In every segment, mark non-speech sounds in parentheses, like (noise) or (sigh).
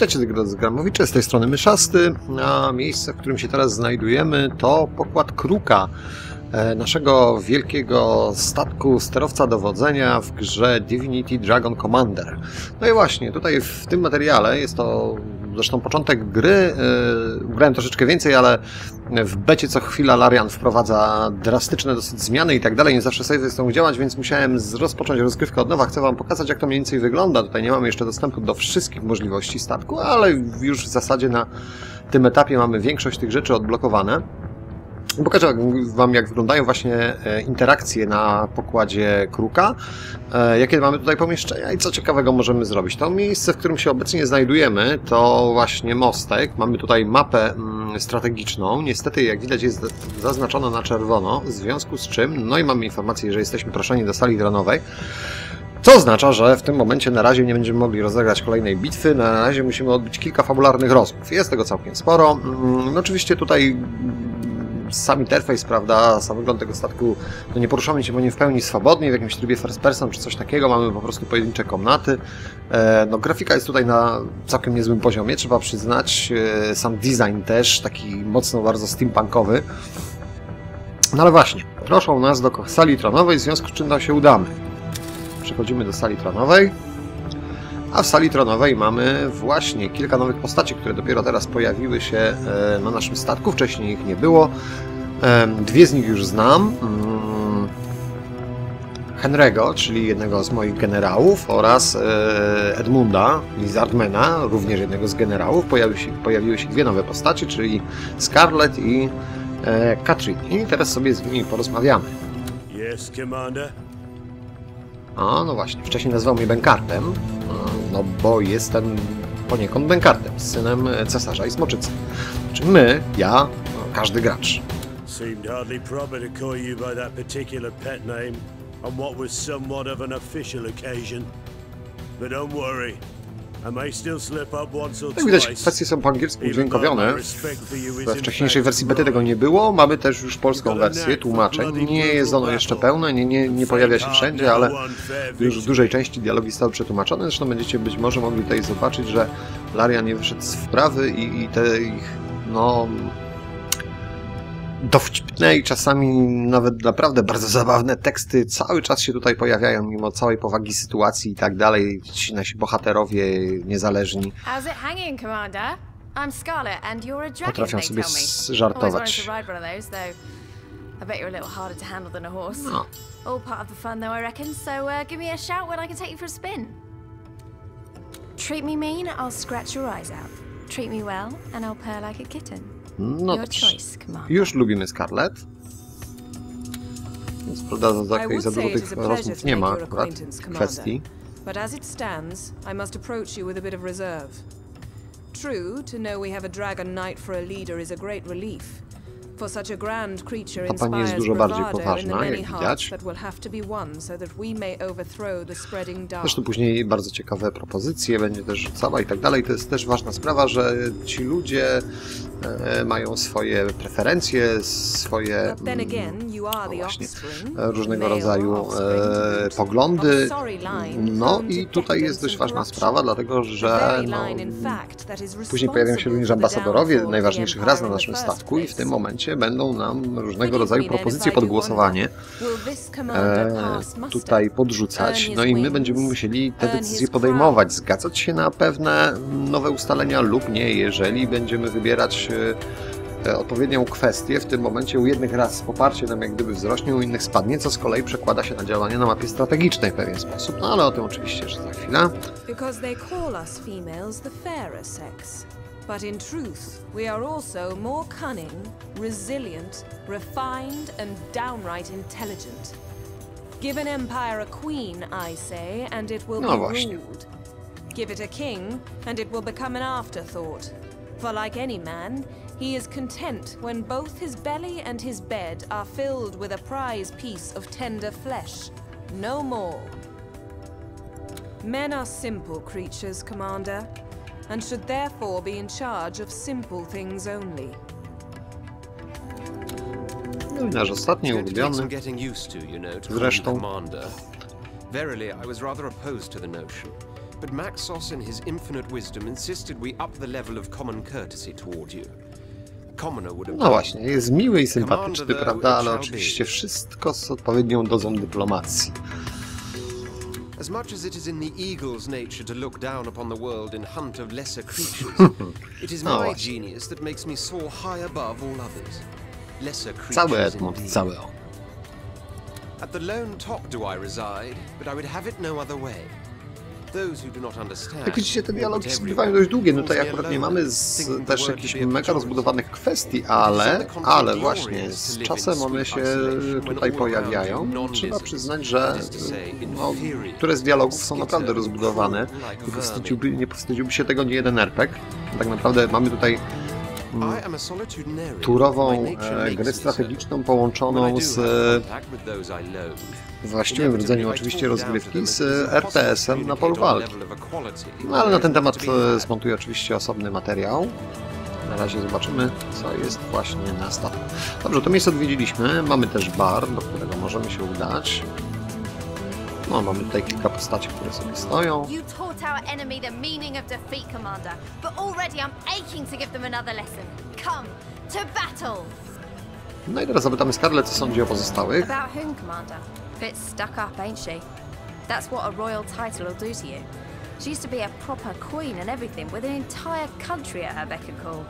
Witajcie drodzy gramowicze, z tej strony Myszasty, a miejsce, w którym się teraz znajdujemy to pokład Kruka, e, naszego wielkiego statku sterowca dowodzenia w grze Divinity Dragon Commander. No i właśnie, tutaj w tym materiale jest to zresztą początek gry, yy, grałem troszeczkę więcej, ale w becie co chwila Larian wprowadza drastyczne dosyć zmiany i tak dalej, nie zawsze sobie chcą działać, więc musiałem rozpocząć rozgrywkę od nowa. Chcę Wam pokazać, jak to mniej więcej wygląda. Tutaj nie mamy jeszcze dostępu do wszystkich możliwości statku, ale już w zasadzie na tym etapie mamy większość tych rzeczy odblokowane. Pokażę Wam, jak wyglądają właśnie e, interakcje na pokładzie Kruka, e, jakie mamy tutaj pomieszczenia i co ciekawego możemy zrobić. To miejsce, w którym się obecnie znajdujemy, to właśnie mostek. Mamy tutaj mapę mm, strategiczną. Niestety, jak widać, jest zaznaczona na czerwono, w związku z czym, no i mamy informację, że jesteśmy proszeni do sali dronowej. Co oznacza, że w tym momencie na razie nie będziemy mogli rozegrać kolejnej bitwy, na razie musimy odbyć kilka fabularnych rozmów. Jest tego całkiem sporo. No oczywiście tutaj sam interfejs, prawda, sam wygląd tego statku, no nie poruszamy się po nim w pełni swobodnie, w jakimś trybie first person czy coś takiego, mamy po prostu pojedyncze komnaty. E, no grafika jest tutaj na całkiem niezłym poziomie, trzeba przyznać. E, sam design też, taki mocno bardzo steampunkowy. No ale właśnie, proszą nas do sali tronowej, w związku z czym nam się udamy. Przechodzimy do sali tronowej. A w sali tronowej mamy właśnie kilka nowych postaci, które dopiero teraz pojawiły się e, na naszym statku. Wcześniej ich nie było. Dwie z nich już znam. Mm, Henry'ego, czyli jednego z moich generałów, oraz e, Edmunda, Lizardmana, również jednego z generałów. Pojawiły się, pojawiły się dwie nowe postacie, czyli Scarlet i e, Katrin. I teraz sobie z nimi porozmawiamy. Yes, Commander. A, no właśnie, wcześniej nazwał mnie Benkartem, no bo jestem poniekąd Benkartem, synem cesarza i smoczycy. Czy my, ja, no, każdy gracz. Seemed hardly proper to call you by that particular pet name on what was somewhat of an official occasion. But don't worry. Jak widać, kwestie są po angielsku udźwiękowione. We wcześniejszej wersji bety tego nie było. Mamy też już polską wersję, tłumaczeń. Nie jest ono jeszcze pełne, nie, nie, nie pojawia się wszędzie, ale już w dużej części dialogi zostały przetłumaczone. Zresztą będziecie być może mogli tutaj zobaczyć, że Larian nie wyszedł z wprawy i, i te ich, no, dowcipne i czasami nawet naprawdę bardzo zabawne teksty cały czas się tutaj pojawiają, mimo całej powagi sytuacji i tak dalej. Ci nasi bohaterowie niezależni potrafią sobie żartować. to ride one of those, though. I bet you're a little harder to handle than a horse. No. All part of the fun, though, I reckon. So uh, give me a shout when I can take you for a spin. Treat me mean, I'll scratch your eyes out. Treat me well, and I'll purr like a kitten. No Your dobrze. Już lubimy Scarlett. Więc prawda, za, za, I would za dużo tych rozmów nie ma akurat kwestii. But as it stands, I must approach you with a bit of reserve. True, to know we have a dragon knight for a leader is a great relief. For such a grand creature Ta pani jest inspires dużo bardziej bravado in the poważna, many jak hearts widać. that will have to be won so that we may overthrow the spreading dark. Zresztą później bardzo ciekawe propozycje będzie też rzucała i tak dalej. To jest też ważna sprawa, że ci ludzie mają swoje preferencje, swoje mm, no właśnie, e, różnego rodzaju e, poglądy. No i tutaj jest dość ważna sprawa, dlatego że no, Później pojawią się również ambasadorowie najważniejszych ras na naszym statku i w tym momencie będą nam różnego rodzaju propozycje pod głosowanie e, muster? tutaj podrzucać. No i my będziemy musieli te decyzje podejmować, zgadzać się na pewne nowe ustalenia lub nie, jeżeli będziemy wybierać e, e, odpowiednią kwestię. W tym momencie u jednych raz poparcie nam jak gdyby wzrośnie, u innych spadnie, co z kolei przekłada się na działanie na mapie strategicznej w pewien sposób. No ale o tym oczywiście jeszcze za chwilę. Because they call us females the fairer sex. But in truth, we are also more cunning, resilient, refined, and downright intelligent. Give an empire a queen, I say, and it will No be właśnie. ruled. Give it a king, and it will become an afterthought. For like any man, he is content when both his belly and his bed are filled with a prize piece of tender flesh. No more. Men are simple creatures, Commander, and should therefore be in charge of simple things only. No i nasz ostatni ulubiony. Zresztą. commander. Verily, I was rather opposed to the notion. but Maxos in his infinite wisdom insisted we up the level of common courtesy toward you. Commoner would have No właśnie, jest miły i sympatyczny, prawda? Ale oczywiście wszystko z odpowiednią dozą dyplomacji. As much as it is in the eagle's nature to look down upon the world and hunt of lesser creatures, (laughs) it is Oh, my właśnie. genius that makes me soar high above all others. Lesser creatures. At the lone top do I reside, but I would have it no other way. Jak widzicie, te dialogi bywają everyone dość długie. No tutaj akurat nie mamy z, też jakichś mega rozbudowanych kwestii, ale, ale właśnie z czasem one się tutaj pojawiają. Trzeba przyznać, że no, które z dialogów są naprawdę rozbudowane. Nie powstydziłby, nie powstydziłby się tego nie jeden RPG. Tak naprawdę mamy tutaj turową My nature e, grę strategiczną połączoną z e, właściwym rdzeniem oczywiście rozgrywki z e, RTS-em na polu walki. No ale na ten temat e, zmontuję oczywiście osobny materiał. Na razie zobaczymy, co jest właśnie na statku. Dobrze, to miejsce odwiedziliśmy. Mamy też bar, do którego możemy się udać. No, mamy tutaj kilka postaci, które sobie stoją. You taught our enemy the meaning of defeat, Commander, but already I'm aching to give them another lesson. Come, to battle! No i teraz zapytamy Scarlett, co sądzi o pozostałych. About whom, Commander? Bit stuck up, ain't she? That's what a royal title will do to you. She used to be a proper queen and everything, with an entire country at her beck and call.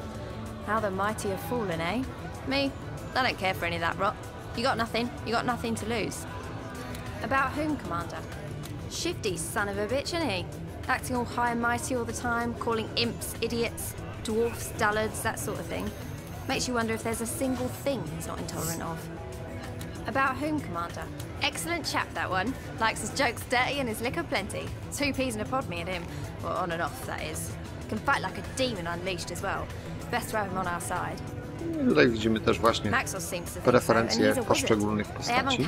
How the mighty have fallen, eh? Me? I don't care for any of that rot. You got nothing. You got nothing to lose. About whom, Commander? Shifty son of a bitch, isn't he? Acting all high and mighty all the time, calling imps idiots, dwarfs dullards, that sort of thing. Makes you wonder if there's a single thing he's not intolerant of. About whom, Commander? Excellent chap, that one. Likes his jokes dirty and his liquor plenty. Two peas in a pod, me and him. Well, on and off, that is. Can fight like a demon unleashed as well. Best to have him on our side. Tutaj widzimy też właśnie Maxos seems to think so, and preferencje he's a wizard. poszczególnych postaci.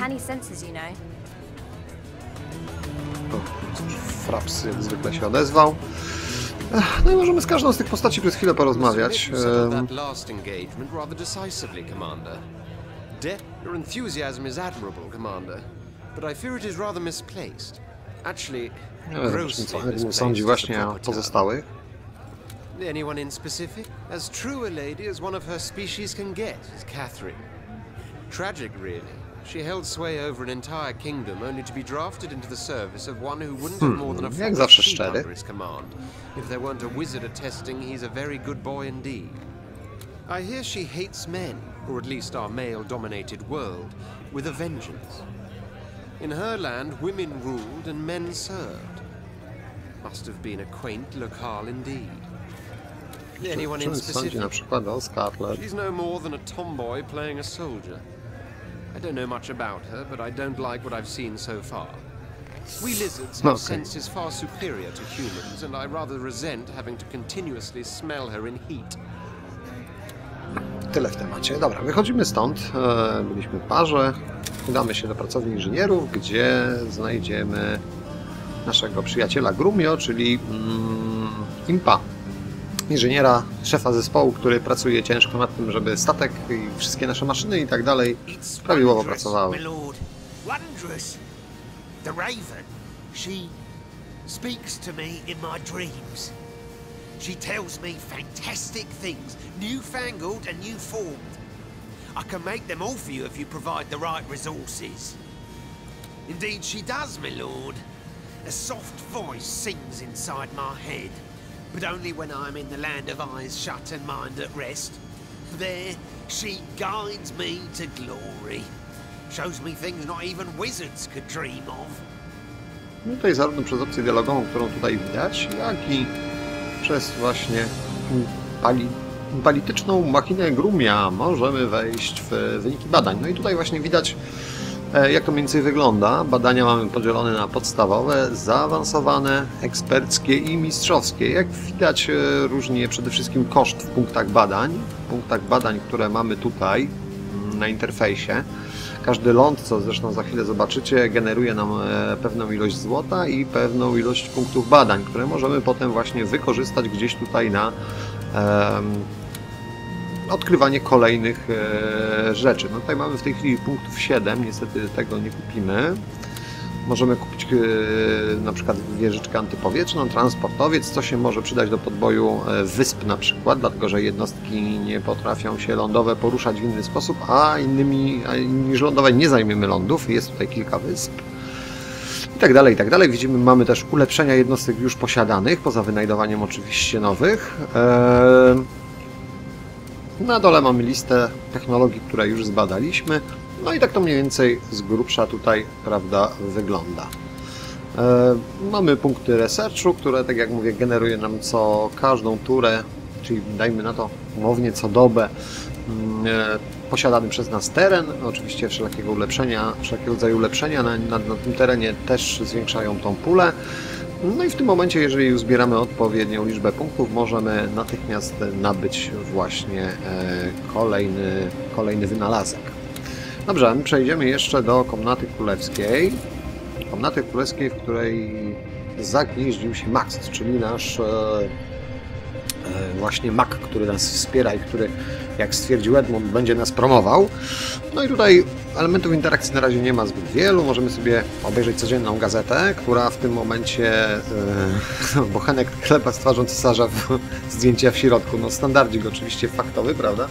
Fraps jak zwykle się odezwał. No i możemy z każdą z tych postaci przez chwilę porozmawiać. Your enthusiasm is admirable, Commander, but I fear it is rather misplaced. Actually, grossly sądzi właśnie o pozostałych. Anyone in specific? As true a lady as one of her species can get is Catherine. Tragic, really. She held sway over an entire kingdom only to be drafted into the service of one who wouldn't have more than a jak flock sheep szczery. under his command. If there weren't a wizard attesting he's a very good boy indeed. I hear she hates men, or at least our male-dominated world, with a vengeance. In her land, women ruled and men served. Must have been a quaint locale indeed. Anyone in specific? na przykład o She's no more than a tomboy playing a soldier. I don't know much about her, but I don't like what I've seen so far. We lizards have Okay. senses far superior to humans, and I rather resent having to continuously smell her in heat. Tyle w temacie. Dobra, wychodzimy stąd. E, Byliśmy w barze. Udamy się do pracowni inżynierów, gdzie znajdziemy naszego przyjaciela Grumio, czyli mm, Impa. Inżyniera, szefa zespołu, który pracuje ciężko nad tym, żeby statek i wszystkie nasze maszyny i tak dalej prawidłowo pracowały. The Raven, she speaks to me in my dreams. She tells me fantastic things, newfangled and new formed. I can make them all for you if you provide the right resources. Indeed, she does, my lord. A soft voice sings inside my head, but only when I'm in the land of eyes shut and mind at rest. There, she guides me to glory. Shows me things not even wizards could dream of. No tutaj zarówno przez opcję dialogową, którą tutaj widać, jak i przez właśnie pali, palityczną machinę Grumia możemy wejść w wyniki badań. No i tutaj właśnie widać, jak to mniej więcej wygląda. Badania mamy podzielone na podstawowe, zaawansowane, eksperckie i mistrzowskie. Jak widać, e, różni przede wszystkim koszt w punktach badań. W punktach badań, które mamy tutaj mm, na interfejsie. Każdy ląd, co zresztą za chwilę zobaczycie, generuje nam e, pewną ilość złota i pewną ilość punktów badań, które możemy potem właśnie wykorzystać gdzieś tutaj na odkrywanie kolejnych e, rzeczy. No tutaj mamy w tej chwili punktów 7, niestety tego nie kupimy. Możemy kupić yy, na przykład wieżyczkę antypowietrzną, transportowiec, co się może przydać do podboju e, wysp na przykład, dlatego że jednostki nie potrafią się lądowe poruszać w inny sposób, a innymi a niż lądowe nie zajmiemy lądów. Jest tutaj kilka wysp. I tak dalej, i tak dalej. Widzimy, mamy też ulepszenia jednostek już posiadanych, poza wynajdowaniem oczywiście nowych. Eee... Na dole mamy listę technologii, które już zbadaliśmy. No i tak to mniej więcej z grubsza tutaj, prawda, wygląda. E, mamy punkty researchu, które, tak jak mówię, generuje nam co każdą turę, czyli dajmy na to umownie co dobę, mm, e, posiadany przez nas teren. Oczywiście wszelkiego ulepszenia, wszelkiego rodzaju ulepszenia na, na, na tym terenie też zwiększają tą pulę. No i w tym momencie, jeżeli uzbieramy odpowiednią liczbę punktów, możemy natychmiast nabyć właśnie e, kolejny, kolejny wynalazek. Dobrze, przejdziemy jeszcze do komnaty królewskiej. Komnaty królewskiej, w której zagnieździł się Max, czyli nasz e, e, właśnie mak, który nas wspiera i który, jak stwierdził Edmund, będzie nas promował. No i tutaj elementów interakcji na razie nie ma zbyt wielu. Możemy sobie obejrzeć codzienną gazetę, która w tym momencie e, (laughs) bochenek klepa z twarzą cesarza w, (laughs) zdjęcia w środku. No standardzik oczywiście faktowy, prawda?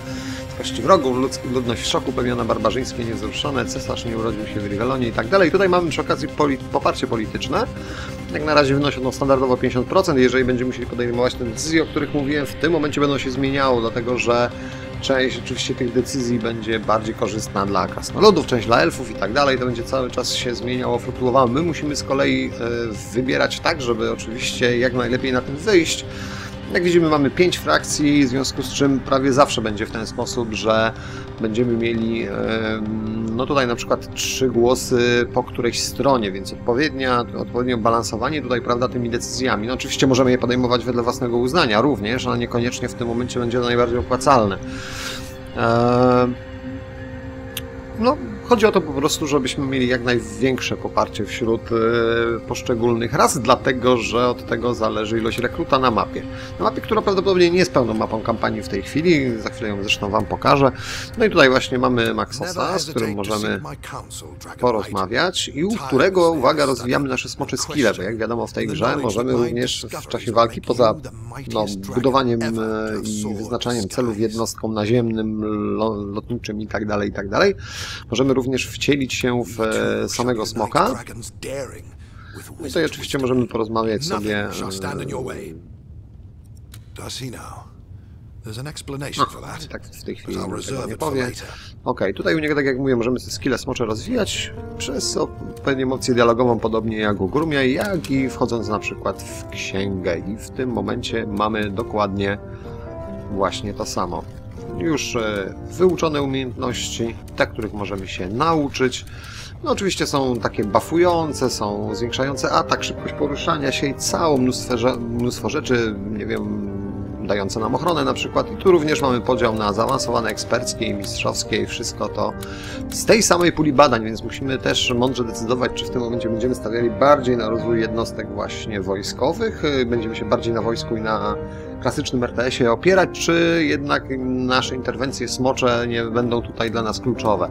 Kości wrogów, ludność w szoku, plemiona barbarzyńskie niewzruszone, cesarz nie urodził się w Rivelonie i tak dalej. Tutaj mamy przy okazji poli poparcie polityczne. Jak na razie wynosi ono standardowo 50%. Jeżeli będziemy musieli podejmować te decyzje, o których mówiłem, w tym momencie będą się zmieniało, dlatego że część oczywiście tych decyzji będzie bardziej korzystna dla krasnoludów, część dla elfów i tak dalej. To będzie cały czas się zmieniało, fluktuowało. My musimy z kolei e, wybierać tak, żeby oczywiście jak najlepiej na tym wyjść. Jak widzimy mamy pięć frakcji, w związku z czym prawie zawsze będzie w ten sposób, że będziemy mieli no tutaj na przykład trzy głosy po którejś stronie, więc odpowiednia, odpowiednie balansowanie tutaj, prawda, tymi decyzjami. No oczywiście możemy je podejmować wedle własnego uznania również, ale niekoniecznie w tym momencie będzie to najbardziej opłacalne. No, Chodzi o to po prostu, żebyśmy mieli jak największe poparcie wśród e, poszczególnych ras, dlatego że od tego zależy ilość rekruta na mapie. Na mapie, która prawdopodobnie nie jest pełną mapą kampanii w tej chwili, za chwilę ją zresztą Wam pokażę. No i tutaj właśnie mamy Maxosa, z którym możemy porozmawiać i u którego, uwaga, rozwijamy nasze smocze skille, bo jak wiadomo w tej grze możemy również w czasie walki, poza no, budowaniem e, i wyznaczaniem celów jednostkom naziemnym, lotniczym i tak dalej, i tak możemy również wcielić się w e, samego smoka. No i oczywiście możemy porozmawiać sobie... No, tak w tej chwili tego nie powie. Ok, tutaj u niego, tak jak mówię, możemy te skille smocze rozwijać przez odpowiednią opcję dialogową, podobnie jak u Grumia, jak i wchodząc na przykład w księgę. I w tym momencie mamy dokładnie właśnie to samo już e, wyuczone umiejętności, te, których możemy się nauczyć. No oczywiście są takie buffujące, są zwiększające atak, szybkość poruszania się i całe mnóstwo, mnóstwo rzeczy, nie wiem, dające nam ochronę na przykład. I tu również mamy podział na zaawansowane, eksperckie i mistrzowskie i wszystko to z tej samej puli badań, więc musimy też mądrze decydować, czy w tym momencie będziemy stawiali bardziej na rozwój jednostek właśnie wojskowych, będziemy się bardziej na wojsku i na klasycznym RTS-ie opierać, czy jednak nasze interwencje smocze nie będą tutaj dla nas kluczowe.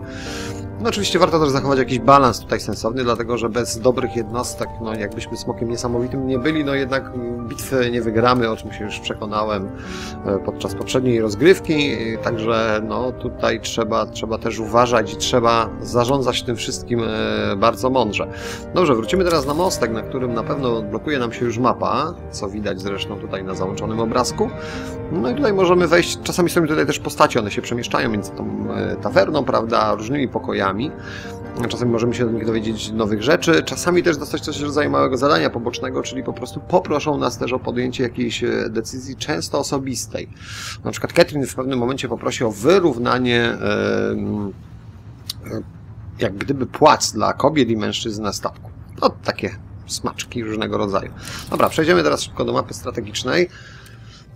No oczywiście warto też zachować jakiś balans tutaj sensowny, dlatego że bez dobrych jednostek, no jakbyśmy smokiem niesamowitym nie byli, no jednak bitwy nie wygramy, o czym się już przekonałem e, podczas poprzedniej rozgrywki, także no tutaj trzeba, trzeba też uważać i trzeba zarządzać tym wszystkim e, bardzo mądrze. Dobrze, wrócimy teraz na mostek, na którym na pewno blokuje nam się już mapa, co widać zresztą tutaj na załączonym obrazku. No i tutaj możemy wejść, czasami są tutaj też postacie, one się przemieszczają między tą e, tawerną, prawda, różnymi pokojami, Czasami możemy się do nich dowiedzieć nowych rzeczy, czasami też dostać coś w rodzaju małego zadania pobocznego, czyli po prostu poproszą nas też o podjęcie jakiejś e, decyzji, często osobistej. Na przykład Catherine w pewnym momencie poprosi o wyrównanie jak gdyby płac dla kobiet i mężczyzn na statku. No, takie smaczki różnego rodzaju. Dobra, przejdziemy teraz szybko do mapy strategicznej.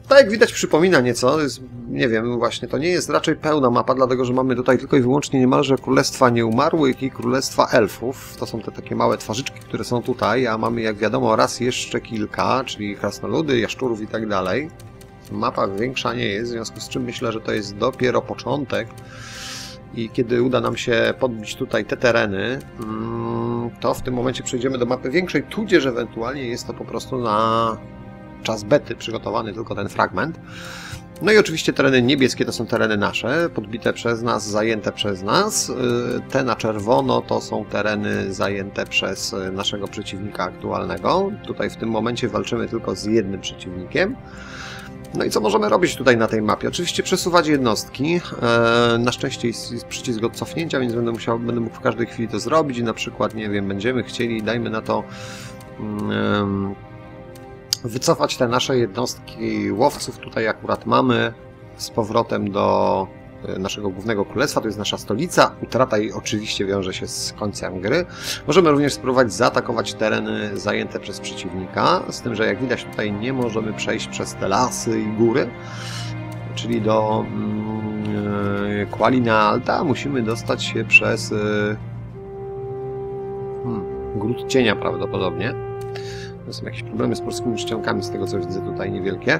Tak jak widać przypomina nieco, jest, nie wiem, właśnie to nie jest raczej pełna mapa, dlatego że mamy tutaj tylko i wyłącznie niemalże Królestwa Nieumarłych i Królestwa Elfów. To są te takie małe twarzyczki, które są tutaj, a mamy jak wiadomo raz jeszcze kilka, czyli krasnoludy, jaszczurów i tak dalej. Mapa większa nie jest, w związku z czym myślę, że to jest dopiero początek i kiedy uda nam się podbić tutaj te tereny, mm, to w tym momencie przejdziemy do mapy większej, tudzież ewentualnie jest to po prostu na czas bety przygotowany tylko ten fragment. No i oczywiście tereny niebieskie to są tereny nasze, podbite przez nas, zajęte przez nas. Y, te na czerwono to są tereny zajęte przez naszego przeciwnika aktualnego. Tutaj w tym momencie walczymy tylko z jednym przeciwnikiem. No i co możemy robić tutaj na tej mapie? Oczywiście przesuwać jednostki. E, na szczęście jest, przycisk od cofnięcia, więc będę, musiał, będę mógł w każdej chwili to zrobić. Na przykład, nie wiem, będziemy chcieli, dajmy na to um, wycofać te nasze jednostki łowców. Tutaj akurat mamy z powrotem do e, naszego głównego królestwa, to jest nasza stolica. Utrata jej oczywiście wiąże się z końcem gry. Możemy również spróbować zaatakować tereny zajęte przez przeciwnika, z tym, że jak widać tutaj nie możemy przejść przez te lasy i góry, czyli do mm, Qualina Alta musimy dostać się przez y, hmm, Gród Cienia prawdopodobnie. Są jakieś problemy z polskimi szcionkami, z tego co widzę tutaj niewielkie.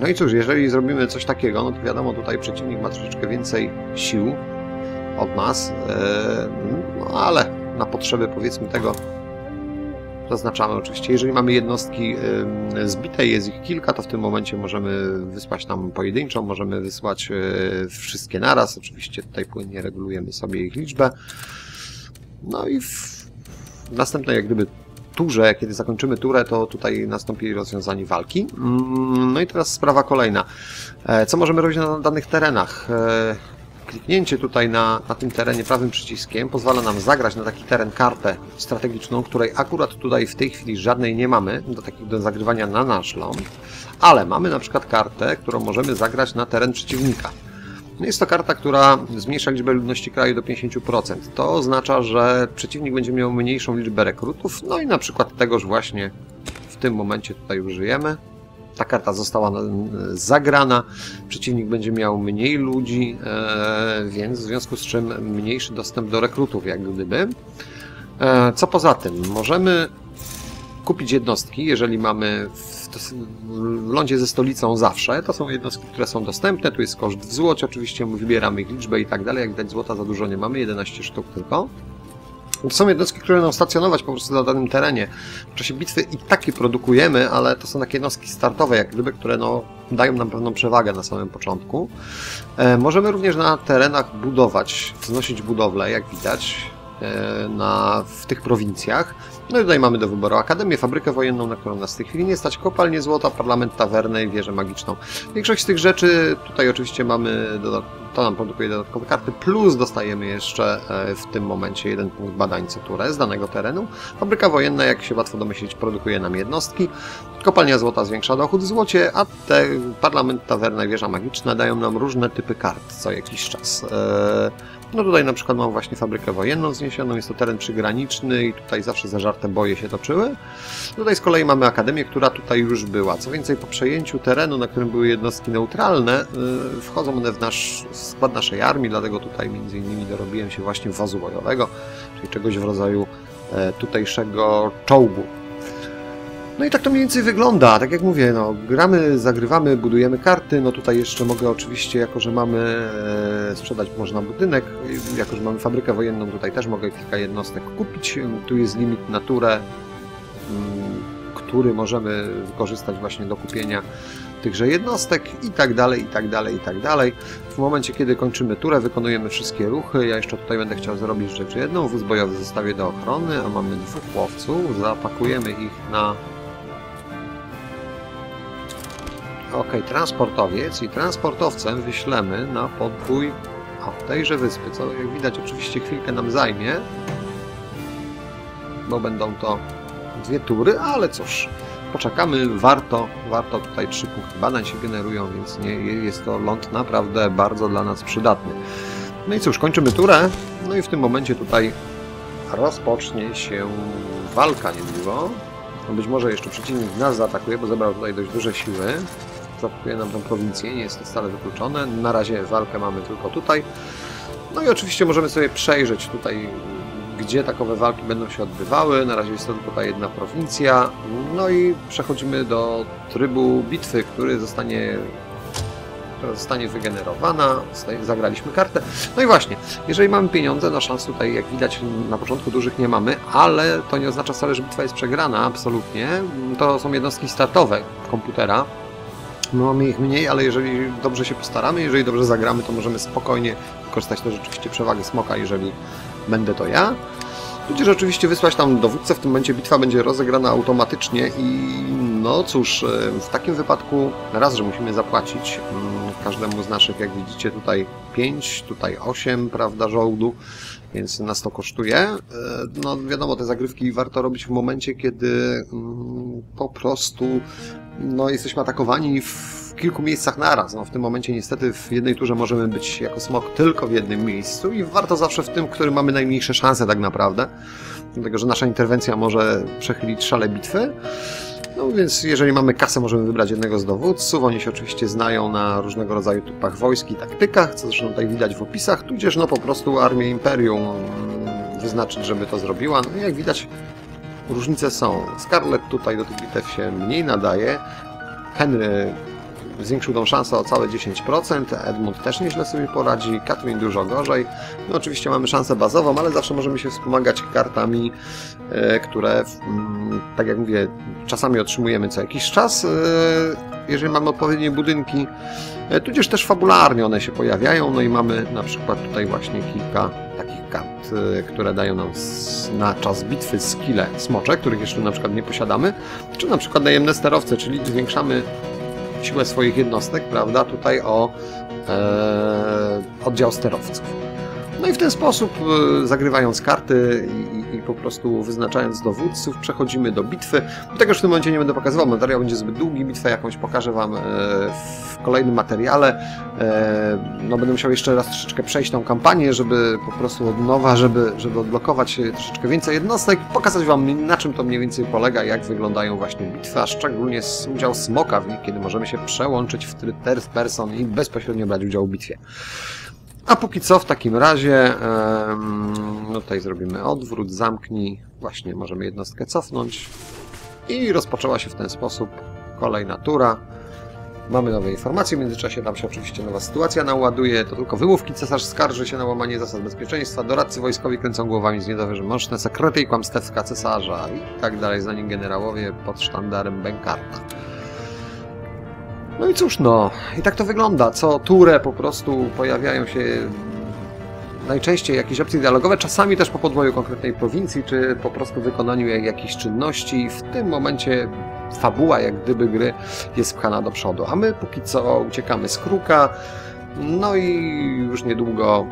No i cóż, jeżeli zrobimy coś takiego, no to wiadomo, tutaj przeciwnik ma troszeczkę więcej sił od nas, e, no ale na potrzeby powiedzmy tego zaznaczamy oczywiście. Jeżeli mamy jednostki zbite jest ich kilka, to w tym momencie możemy wysłać tam pojedynczą, możemy wysłać e, wszystkie naraz. Oczywiście tutaj płynnie regulujemy sobie ich liczbę. No i następnej jak gdyby turze, kiedy zakończymy turę, to tutaj nastąpi rozwiązanie walki. Mm, no i teraz sprawa kolejna. E, co możemy robić na danych terenach? E, kliknięcie tutaj na, na tym terenie prawym przyciskiem pozwala nam zagrać na taki teren kartę strategiczną, której akurat tutaj w tej chwili żadnej nie mamy do takiego do zagrywania na nasz ląd, ale mamy na przykład kartę, którą możemy zagrać na teren przeciwnika. Jest to karta, która zmniejsza liczbę ludności kraju do 50%. To oznacza, że przeciwnik będzie miał mniejszą liczbę rekrutów, no i na przykład tegoż właśnie w tym momencie tutaj użyjemy. Ta karta została zagrana, przeciwnik będzie miał mniej ludzi, e, więc w związku z czym mniejszy dostęp do rekrutów, jak gdyby. E, co poza tym? Możemy kupić jednostki, jeżeli mamy w, w lądzie ze stolicą zawsze. To są jednostki, które są dostępne. Tu jest koszt w złocie, oczywiście wybieramy ich liczbę i tak dalej. Jak widać, złota za dużo nie mamy, 11 sztuk tylko. To są jednostki, które będą stacjonować po prostu na danym terenie. W czasie bitwy i takie produkujemy, ale to są takie jednostki startowe, jak gdyby, które no, dają nam pewną przewagę na samym początku. E, możemy również na terenach budować, wznosić budowle, jak widać, e, na, w tych prowincjach. No i tutaj mamy do wyboru Akademię, Fabrykę Wojenną, na którą nas w tej chwili nie stać, Kopalnię Złota, Parlament Tawernę i Wieżę Magiczną. Większość z tych rzeczy tutaj oczywiście mamy, to nam produkuje dodatkowe karty, plus dostajemy jeszcze e, w tym momencie jeden punkt badańcy turę z danego terenu. Fabryka Wojenna, jak się łatwo domyślić, produkuje nam jednostki. Kopalnia Złota zwiększa dochód w złocie, a te Parlament Tawerna i Wieża Magiczna dają nam różne typy kart co jakiś czas. Eee, no tutaj na przykład mam właśnie fabrykę wojenną zniesioną, jest to teren przygraniczny i tutaj zawsze zażarte boje się toczyły. Tutaj z kolei mamy akademię, która tutaj już była. Co więcej, po przejęciu terenu, na którym były jednostki neutralne, yy, wchodzą one w nasz skład naszej armii, dlatego tutaj między innymi dorobiłem się właśnie wozu bojowego, czyli czegoś w rodzaju e, tutejszego czołgu. No i tak to mniej więcej wygląda. Tak jak mówię, no, gramy, zagrywamy, budujemy karty. No tutaj jeszcze mogę oczywiście, jako że mamy e, sprzedać można budynek, jako że mamy fabrykę wojenną, tutaj też mogę kilka jednostek kupić. Tu jest limit na turę, mm, który możemy wykorzystać właśnie do kupienia tychże jednostek i tak dalej, i tak dalej, i tak dalej. W momencie, kiedy kończymy turę, wykonujemy wszystkie ruchy. Ja jeszcze tutaj będę chciał zrobić rzecz jedną. Wóz bojowy zostawię do ochrony, a mamy dwóch łowców. Zapakujemy ich na Ok, transportowiec i transportowcem wyślemy na podbój o, tejże wyspy, co jak widać oczywiście chwilkę nam zajmie, bo będą to dwie tury, ale cóż, poczekamy, warto, warto tutaj trzy punkty badań się generują, więc nie, jest to ląd naprawdę bardzo dla nas przydatny. No i cóż, kończymy turę, no i w tym momencie tutaj rozpocznie się walka niedługo. Być może jeszcze przeciwnik nas zaatakuje, bo zebrał tutaj dość duże siły zaatakuje nam tą prowincję, nie jest to wcale wykluczone. Na razie walkę mamy tylko tutaj. No i oczywiście możemy sobie przejrzeć tutaj, gdzie takowe walki będą się odbywały. Na razie jest to tylko ta jedna prowincja. No i przechodzimy do trybu bitwy, który zostanie która zostanie wygenerowana. Zagraliśmy kartę. No i właśnie, jeżeli mamy pieniądze, no szans tutaj, jak widać, na początku dużych nie mamy, ale to nie oznacza wcale, że bitwa jest przegrana, absolutnie. To są jednostki startowe komputera. My mamy ich mniej, ale jeżeli dobrze się postaramy, jeżeli dobrze zagramy, to możemy spokojnie wykorzystać też rzeczywiście przewagę smoka, jeżeli będę to ja. Tudzież oczywiście wysłać tam dowódcę, w tym momencie bitwa będzie rozegrana automatycznie i no cóż, e, w takim wypadku raz, że musimy zapłacić mm, każdemu z naszych, jak widzicie tutaj 5, tutaj 8, prawda, żołdu, więc nas to kosztuje. E, No wiadomo, te zagrywki warto robić w momencie, kiedy mm, po prostu no, jesteśmy atakowani w kilku miejscach naraz. No, w tym momencie niestety w jednej turze możemy być jako smok tylko w jednym miejscu i warto zawsze w tym, w którym mamy najmniejsze szanse tak naprawdę. Dlatego, że nasza interwencja może przechylić szale bitwy. No więc jeżeli mamy kasę, możemy wybrać jednego z dowódców. Oni się oczywiście znają na różnego rodzaju typach wojsk i taktykach, co zresztą tutaj widać w opisach, tudzież no po prostu armię Imperium mm, wyznaczyć, żeby to zrobiła. No jak widać różnice są. Scarlet tutaj do tych bitew się mniej nadaje. Henry zwiększył tą szansę o całe 10%, Edmund też nieźle sobie poradzi, Catherine dużo gorzej. No oczywiście mamy szansę bazową, ale zawsze możemy się wspomagać kartami, e, które, mm, tak jak mówię, czasami otrzymujemy co jakiś czas, e, jeżeli mamy odpowiednie budynki, e, tudzież też fabularnie one się pojawiają, no i mamy na przykład tutaj właśnie kilka takich kart, które dają nam na czas bitwy skille smocze, których jeszcze na przykład nie posiadamy, czy na przykład najemne sterowce, czyli zwiększamy siłę swoich jednostek, prawda, tutaj o e, oddział sterowców. No i w ten sposób, e, zagrywając karty i, i, po prostu wyznaczając dowódców, przechodzimy do bitwy. Tego już w tym momencie nie będę pokazywał, materiał będzie zbyt długi, bitwę jakąś pokażę Wam e, w kolejnym materiale. E, no będę musiał jeszcze raz troszeczkę przejść tą kampanię, żeby po prostu od nowa, żeby, żeby odblokować troszeczkę więcej jednostek, pokazać Wam na czym to mniej więcej polega, jak wyglądają właśnie bitwy, a szczególnie udział smoka w nich, kiedy możemy się przełączyć w tryb third person i bezpośrednio brać udział w bitwie. A póki co w takim razie, no tutaj zrobimy odwrót, zamknij, właśnie możemy jednostkę cofnąć i rozpoczęła się w ten sposób kolejna tura. Mamy nowe informacje, w międzyczasie nam się oczywiście nowa sytuacja naładuje, to tylko wymówki cesarz skarży się na łamanie zasad bezpieczeństwa, doradcy wojskowi kręcą głowami z niedowierzmoczne sekrety i kłamstewska cesarza i tak dalej, za nim generałowie pod sztandarem Benkarta. No i cóż no, i tak to wygląda. Co turę po prostu pojawiają się najczęściej jakieś opcje dialogowe, czasami też po podboju konkretnej prowincji, czy po prostu wykonaniu jak- jakichś czynności. W tym momencie fabuła, jak gdyby gry, jest pchana do przodu. A my póki co uciekamy z kruka. No i już niedługo,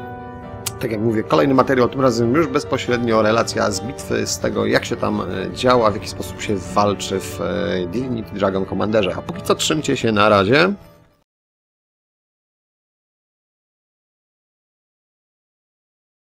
tak jak mówię, kolejny materiał, tym razem już bezpośrednio relacja z bitwy, z tego jak się tam e, działa, w jaki sposób się walczy w e, Divinity Dragon Commanderze. A póki co trzymcie się, na razie.